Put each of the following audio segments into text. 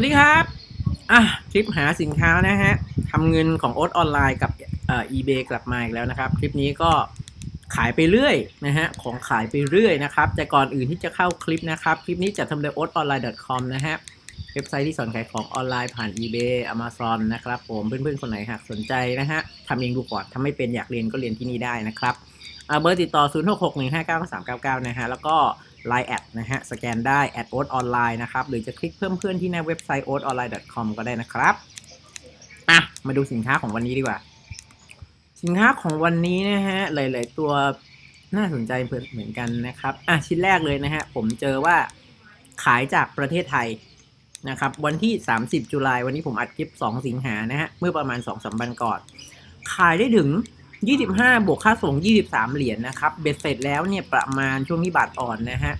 วัสดีครับ อะคลิปหาสินค้านะฮะทำเงินของโอ๊ตออนไลน์กับเอ่อ eBay กลับมาอีกแล้วนะครับ คลิปนี้ก็ขายไปเรื่อยนะฮะ ของขายไปเรื่อยนะครับ แต่ก่อนอื่นที่จะเข้าคลิปนะครับ คลิปนี้จะทำโดย o a t o n l i n e c o m นะฮะ เว็บไซต์ที่สอนขายของออนไลน์ผ่าน eBay Amazon นะครับผม เพื่อนๆ คนไหนหากสนใจนะฮะทำเองดูก่อนถ้าไม่เป็นอยากเรียนก็เรียนที่นี่ได้นะครับอ่าเบอร์ติดต่อ 0 6 6 1 5 9 3 9 9นะฮะ แล้วก็ Line แอดนะฮะ สแกนได้แอดโอ๊ตออนไลน์นะครับ หรือจะคลิกเพิ่มเพื่อนที่หน้าเว็บไซต์ o a t o n l i n e c o m ก็ได้นะครับ อะ มาดูสินค้าของวันนี้ดีกว่า สินค้าของวันนี้นะฮะ หลาย ๆ ตัวน่าสนใจเหมือนกันนะครับ อะ ชิ้นแรกเลยนะฮะ ผมเจอว่าขายจากประเทศไทยนะครับ วันที่ 30 จุลายวันนี้ผมอัดคลิป 2 สิงหานะฮะ เมื่อประมาณ2-3สามวันก่อน ขายได้ถึง 25 บวกค่าส่ง 23 เหรียญนะครับ เบ็ดเสร็จแล้วเนี่ยประมาณช่วงนี้บาทอ่อนนะฮะ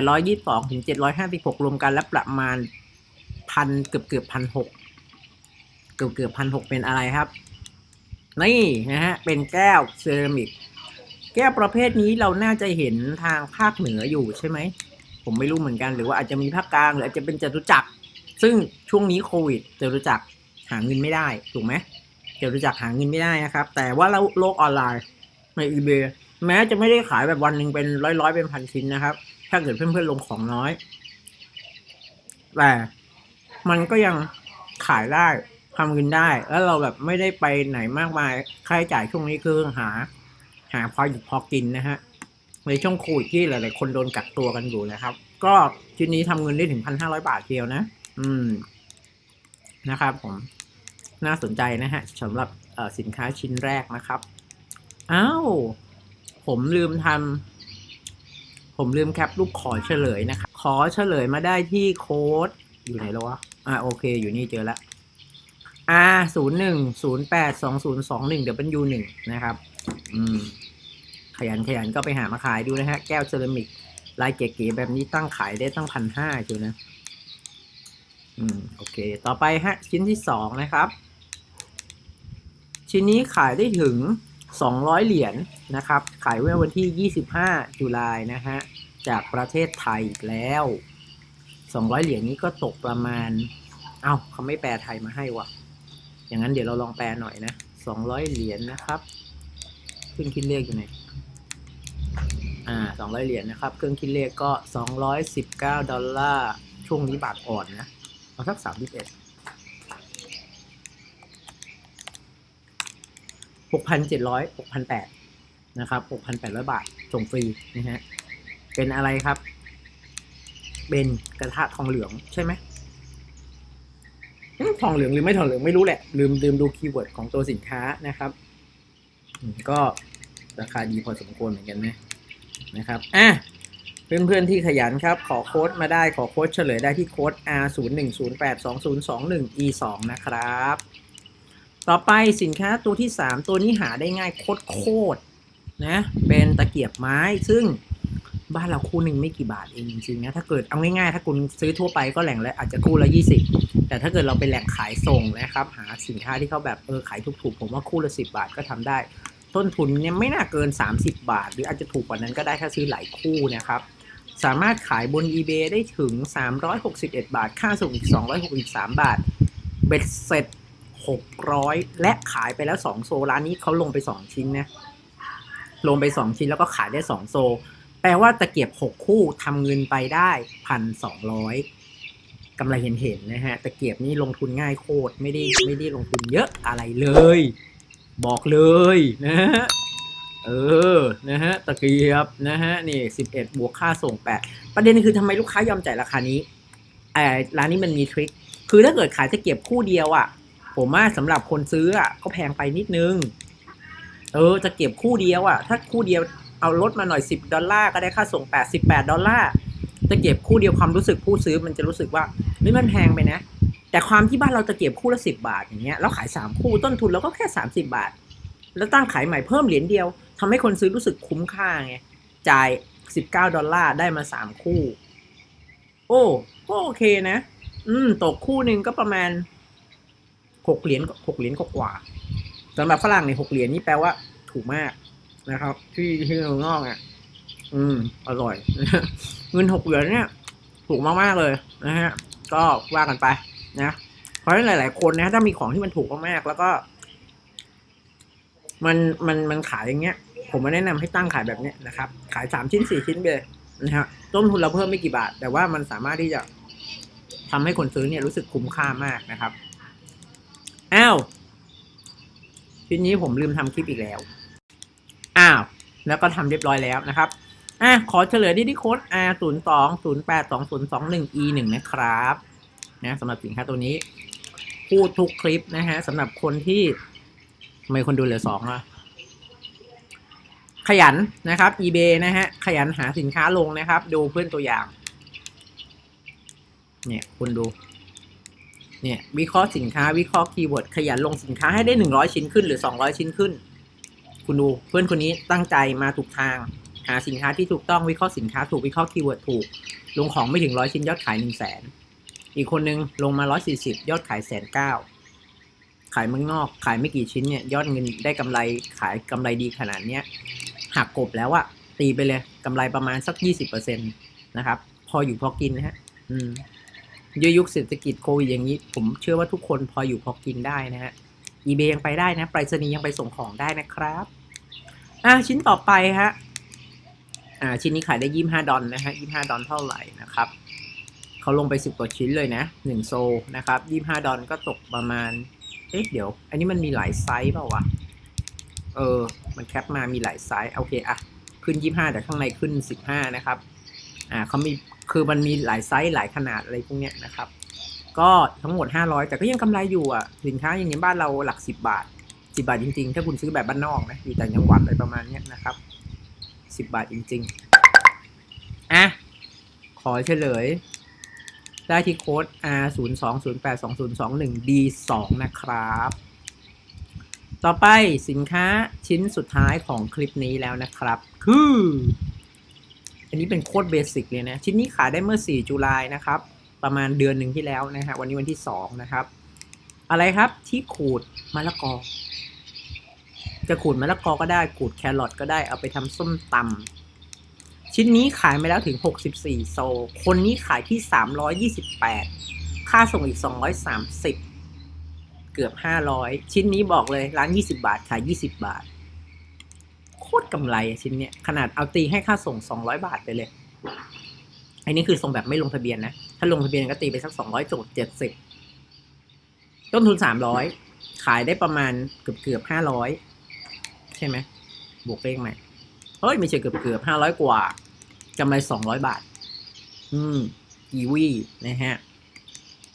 822 ถึง 756 รวมกันแล้วประมาณพันเกือบเกือบพันหกเกือบเกือบพันหกเป็นอะไรครับ นี่นะฮะ เป็นแก้วเซรามิก แก้วประเภทนี้เราน่าจะเห็นทางภาคเหนืออยู่ใช่ไหม ผมไม่รู้เหมือนกัน หรือว่าอาจจะมีภาคกลางหรืออาจจะเป็นจตุจักร ซึ่งช่วงนี้โควิดจตุจักรหาเงินไม่ได้ ถูกไหม จตุจักหาเงินไม่ได้นะครับ แต่ว่าโลกออนไลน์ใน eBay แม้จะไม่ได้ขายแบบวันหนึ่งเป็นร้อยร้อยๆเป็นพันชิ้นนะครับ ถ้าเกิดเพื่อนๆลงของน้อย แต่มันก็ยังขายได้ทำเงินได้ แล้วเราแบบไม่ได้ไปไหนมากมายค่าใช้จ่ายช่วงนี้คือหา หาพอหยุดพอกินนะฮะในช่วงโควิดที่หลายๆคนโดนกักตัวกันอยู่นะครับ ก็ชิ้นนี้ทำเงินได้ถึงพันห้าร้อยบาทเดียวนะ อืม นะครับผม น่าสนใจนะฮะสำหรับสินค้าชิ้นแรกนะครับ อ้าว ผมลืมทำผมลืมแคปรูปขอเฉลยนะครับ ขอเฉลยมาได้ที่โค้ด อยู่ไหนแล้ววะ อ่าโอเค อยู่นี่เจอแล้ว R ศูนย์หนึ่งศูนย์แปดสองศูนย์สองหนึ่งเดี๋ยวเป็น U หนึ่งนะครับ อืม ขยันขยันก็ไปหามาขายดูนะฮะ แก้วเซรามิก ลายเก๋ๆแบบนี้ตั้งขายได้ตั้งพันห้าจูนะ อืม โอเค ต่อไปฮะ ชิ้นที่สองนะครับ ชิ้นนี้ขายได้ถึง 200 เหรียญนะครับ ขายเมื่อวันที่ 25 จุลายนะฮะ จากประเทศไทยอีกแล้ว 200 เหรียญนี้ก็ตกประมาณ เอ้าเขาไม่แปลไทยมาให้วะอย่างนั้นเดี๋ยวเราลองแปลหน่อยนะ 200 เหรียญนะครับเครื่องคิดเลขอยู่ไหนอ่า 200 เหรียญนะครับ เครื่องคิดเลขก็ 219 ดอลลาร์ ช่วงนี้บาทอ่อนนะ เอาสัก 31 หกพันเจ็ดร้อยหกพันแปดนะครับหกพันแปดร้อยบาท ส่งฟรีนะฮะ เป็นอะไรครับ เป็นกระทะทองเหลืองใช่ไหมทองเหลืองหรือไม่ทองเหลืองไม่รู้แหละ ลืมลืมดูคีย์เวิร์ดของตัวสินค้านะครับ ก็ราคาดีพอสมควรเหมือนกันนะนะครับอะเพื่อนๆที่ขยันครับ ขอโค้ดมาได้ขอโค้ดเฉลยได้ที่โค้ด R 0 1 0 8 2 0 2 1 E 2นะครับ ต่อไปสินค้าตัวที่ 3 ตัวนี้หาได้ง่ายโคตรโคตรๆนะเป็นตะเกียบไม้ซึ่งบ้านเราคู่หนึ่งไม่กี่บาทเองจริงๆนะถ้าเกิดเอาง่ายๆถ้าคุณซื้อทั่วไปก็แหล่งละอาจจะคู่ละ 20 แต่ถ้าเกิดเราไปแหล่งขายส่งนะครับ หาสินค้าที่เขาแบบเออขายถูกๆผมว่าคู่ละ 10 บาทก็ทำได้ ต้นทุนเนี่ยไม่น่าเกิน 30 บาท หรืออาจจะถูกกว่านั้นก็ได้ถ้าซื้อหลายคู่นะครับสามารถขายบน eBay ได้ถึง 361 บาท ค่าส่งอีก 263 บาท เบ็ดเสร็จ 600 และขายไปแล้ว 2 โซร้านนี้เขาลงไป 2 ชิ้นนะ ลงไป 2 ชิ้นแล้วก็ขายได้ 2 โซ แปลว่าตะเกียบ 6 คู่ทำเงินไปได้ 1,200กำไรเห็นเห็นๆนะฮะ ตะเกียบนี่ลงทุนง่ายโคตรไม่ได้ไม่ได้ลงทุนเยอะอะไรเลย บอกเลยนะฮะเออ นะฮะ ตะเกียบ นะฮะ นี่ 11 บวกค่าส่ง 8 ประเด็นคือทำไมลูกค้ายอมจ่ายราคานี้ไอ้ร้านนี้มันมีทริค คือถ้าเกิดขายตะเกียบคู่เดียวอะ่ะ ผมว่าสำหรับคนซื้ออะก็แพงไปนิดนึง เออ จะเก็บคู่เดียวอะ ถ้าคู่เดียวเอาลดมาหน่อย 10 ดอลลาร์ก็ได้ค่าส่ง 88 ดอลลาร์ จะเก็บคู่เดียวความรู้สึกผู้ซื้อมันจะรู้สึกว่าเฮ้ยมันแพงไปนะ แต่ความที่บ้านเราจะเก็บคู่ละ 10 บาทอย่างเงี้ย แล้วขาย 3 คู่ต้นทุนเราก็แค่ 30 บาท แล้วตั้งขายใหม่เพิ่มเหรียญเดียวทำให้คนซื้อรู้สึกคุ้มค่าไง จ่าย 19 ดอลลาร์ได้มา 3 คู่ โอ้ก็โอเคนะ อืม ตกคู่หนึ่งก็ประมาณ หกเหรียญหกเหรียญกว่าสำหรับฝรั่งในหกเหรียญนี่แปลว่าถูกมากนะครับ ที่ที่เมืองนอกอะ อืม อร่อยเงินหกเหรียญเนี่ยถูกมากๆเลยนะฮะ ก็ว่ากันไปนะเพราะฉะนั้นหลาย ๆ คนนะถ้ามีของที่มันถูกมากๆแล้วก็ มันมันมันขายอย่างเงี้ย ผมมาแนะนำให้ตั้งขายแบบเนี้ยนะครับ ขายสามชิ้นสี่ชิ้นไปเลยนะฮะต้นทุนเราเพิ่มไม่กี่บาท แต่ว่ามันสามารถที่จะทำให้คนซื้อเนี่ยรู้สึกคุ้มค่ามากนะครับ อ้าวชิ้นนี้ผมลืมทำคลิปอีกแล้ว อ้าว แล้วก็ทำเรียบร้อยแล้วนะครับ อะ ขอเฉลยที่ที่โค้ด R 0 2 0 8 2 0 2 1 E 1นะครับนะสำหรับสินค้าตัวนี้ พูดทุกคลิปนะฮะสำหรับคนที่ไม่คนดูเหลือสองอะขยันนะครับ eBay นะฮะ ขยันหาสินค้าลงนะครับ ดูเพื่อนตัวอย่าง เนี่ยคุณดู เนี่ยวิเคราะห์สินค้าวิเคราะห์คีย์เวิร์ดขยันลงสินค้าให้ได้หนึ่งร้อยชิ้นขึ้นหรือสองร้อยชิ้นขึ้น คุณดูเพื่อนคนนี้ตั้งใจมาถูกทาง หาสินค้าที่ถูกต้องวิเคราะห์สินค้าถูกวิเคราะห์คีย์เวิร์ดถูก ลงของไม่ถึงร้อยชิ้นยอดขายหนึ่งแสนอีกคนนึงลงมาร้อยสี่สิบยอดขายแสนเก้าขายเมืองนอกขายไม่กี่ชิ้นเนี่ยยอดเงินได้กำไรขายกำไรดีขนาดเนี้ยหักกบแล้วอะตีไปเลยกำไรประมาณสักยี่สิบเปอร์เซ็นตนะครับพออยู่พอกินนะฮะอืม ยุยุคเศรษฐกิจโควิดอย่างนี้ ผมเชื่อว่าทุกคนพออยู่พอกินได้นะฮะ eBay ยังไปได้นะไปรษณีย์ยังไปส่งของได้นะครับ อะชิ้นต่อไปฮะอ่าชิ้นนี้ขายได้ยี่ห้าดอลนะฮะยี่ห้าดอลเท่าไหร่นะครับเขาลงไปสิบกว่าชิ้นเลยนะหนึ่งโซนะครับยี่ห้าดอลก็ตกประมาณเอ๊ะเดี๋ยว อันนี้มันมีหลายไซส์เปล่าวะเออ มันแคปมามีหลายไซส์โอเคอะขึ้นยี่ห้าแต่ข้างในขึ้นสิบห้านะครับ อ่าเขามี คือมันมีหลายไซส์หลายขนาดอะไรพวกเนี้ยนะครับ ก็ทั้งหมดห้าร้อยแต่ก็ยังกำไรอยู่อะสินค้าอย่างนี้บ้านเราหลักสิบบาทสิบาทจริงๆ ถ้าคุณซื้อแบบบ้านนอกนะอยู่ต่างจังหวัดอะไรประมาณเนี้ยนะครับสิบบาทจริงๆอะขอเฉลย ได้ที่โค้ด R 0 2 0 8 2 0 2 1 D 2นะครับ ต่อไปสินค้าชิ้นสุดท้ายของคลิปนี้แล้วนะครับ คือ อันนี้เป็นโคตรเบสิกเลยนะ ชิ้นนี้ขายได้เมื่อ 4 จุลายนะครับ ประมาณเดือนหนึ่งที่แล้วนะฮะวันนี้วันที่ 2 นะครับ อะไรครับที่ขูดมะละกอ จะขูดมะละกอก็ได้ขูดแครอทก็ได้เอาไปทำส้มตำชิ้นนี้ขายมาแล้วถึง 64 โซ คนนี้ขายที่ 328 ค่าส่งอีก 230 เกือบ 500 ชิ้นนี้บอกเลยร้าน 20 บาทขาย 20 บาท ตรกำไรชิ้นเนี้ยขนาดเอาตีให้ค่าส่ง200บาทไปเลย อันนี้คือส่งแบบไม่ลงทะเบียนนะ ถ้าลงทะเบียนก็ตีไปสัก200จุด70ต้นทุน300ขายได้ประมาณเกือบเกือบ500ใช่ไหมบวกเลขใหม่เฮ้ยไม่ใช่เกือบเกือบห้าร้อยกว่ากำไรสองร้อยบาท อืมกีวีนะฮะ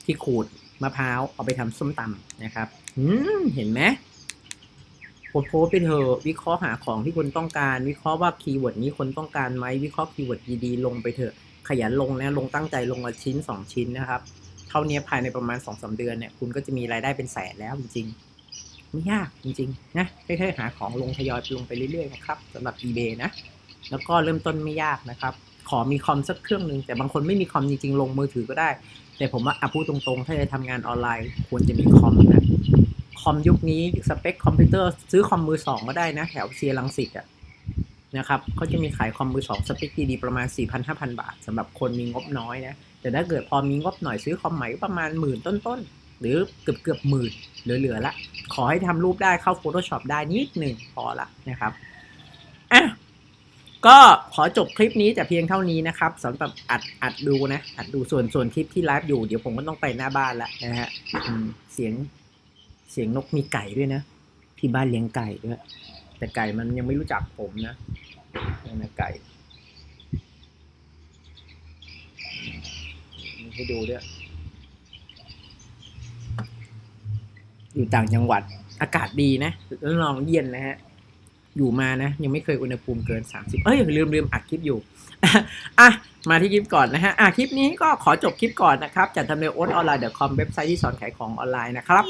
ที่ขูดมะพร้าวเอาไปทำส้มตำนะครับ อืมเห็นไหม โพสต์โพสไปเถอะวิเคราะห์หาของที่คนต้องการ วิเคราะห์ว่าคีย์เวิร์ดนี้คนต้องการไหมวิเคราะห์คีย์เวิร์ดดีๆลงไปเถอะ ขยันลงนะลงตั้งใจลงละชิ้นสองชิ้นนะครับเท่านี้ภายในประมาณสองสาเดือนเนี่ยคุณก็จะมีรายได้เป็นแสนแล้วจริงๆไม่ยากจริงๆนะค่อยๆหาของลงทยอยลงไปเรื่อยๆนะครับสำหรับ eBay นะแล้วก็เริ่มต้นไม่ยากนะครับ ขอมีคอมสักเครื่องหนึ่งแต่บางคนไม่มีคอมจริงๆลงมือถือก็ได้ แต่ผมว่าอะพูดตรงๆ ถ้าจะทำงานออนไลน์ควรจะมีคอมนะ คอมยุคนี้สเปคคอมพิวเตอร์ซื้อคอมมือสองก็ได้นะ แถวเซียรังสิตอะนะครับเขาจะมีขายคอมมือสองสเปคดีๆประมาณ 4 5 0 0 0 บาทสำหรับคนมีงบน้อยนะ แต่ถ้าเกิดพอมีงบหน่อยซื้อคอมใหม่ก็ประมาณหมื่นต้นๆ หรือเกือบเกือบหมื่นเหลือๆละ ขอให้ทำรูปได้เข้า Photoshop ได้นิดหนึ่งพอละนะครับอะก็ขอจบคลิปนี้แต่เพียงเท่านี้นะครับสำหรับอัดอัดดูนะ อัดดูส่วนส่วนคลิปที่ไลฟ์อยู่เดี๋ยวผมก็ต้องไปหน้าบ้านละนะฮะเสียง เสียงนกมีไก่ด้วยนะ ที่บ้านเลี้ยงไก่ด้วย แต่ไก่มันยังไม่รู้จักผมนะนี่นะไก่ให้ดูด้วย อยู่ต่างจังหวัดอากาศดีนะแล้วนองเย็นนะฮะ อยู่มานะ ยังไม่เคยอุณหภูมิเกิน 30 เอ้ยลืมลืมอัดคลิปอยู่อะมาที่คลิปก่อนนะฮะอะคลิปนี้ก็ขอจบคลิปก่อนนะครับจัดทำเนียโอ๊ตออนไลน์เดอะคอมเว็บไซต์ที่สอนขายของออนไลน์นะครับ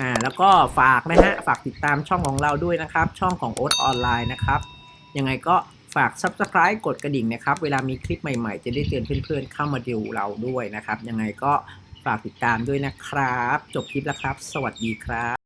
อ่าแล้วก็ฝากนะฮะฝากติดตามช่องของเราด้วยนะครับ ช่องของโอ๊ตออนไลน์นะครับยังไงก็ฝาก subscribe กดกระดิ่งนะครับ เวลามีคลิปใหม่ๆ จะได้เตือนเพื่อนๆ เข้ามาดูเราด้วยนะครับ ยังไงก็ฝากติดตามด้วยนะครับ จบคลิปแล้วครับ สวัสดีครับ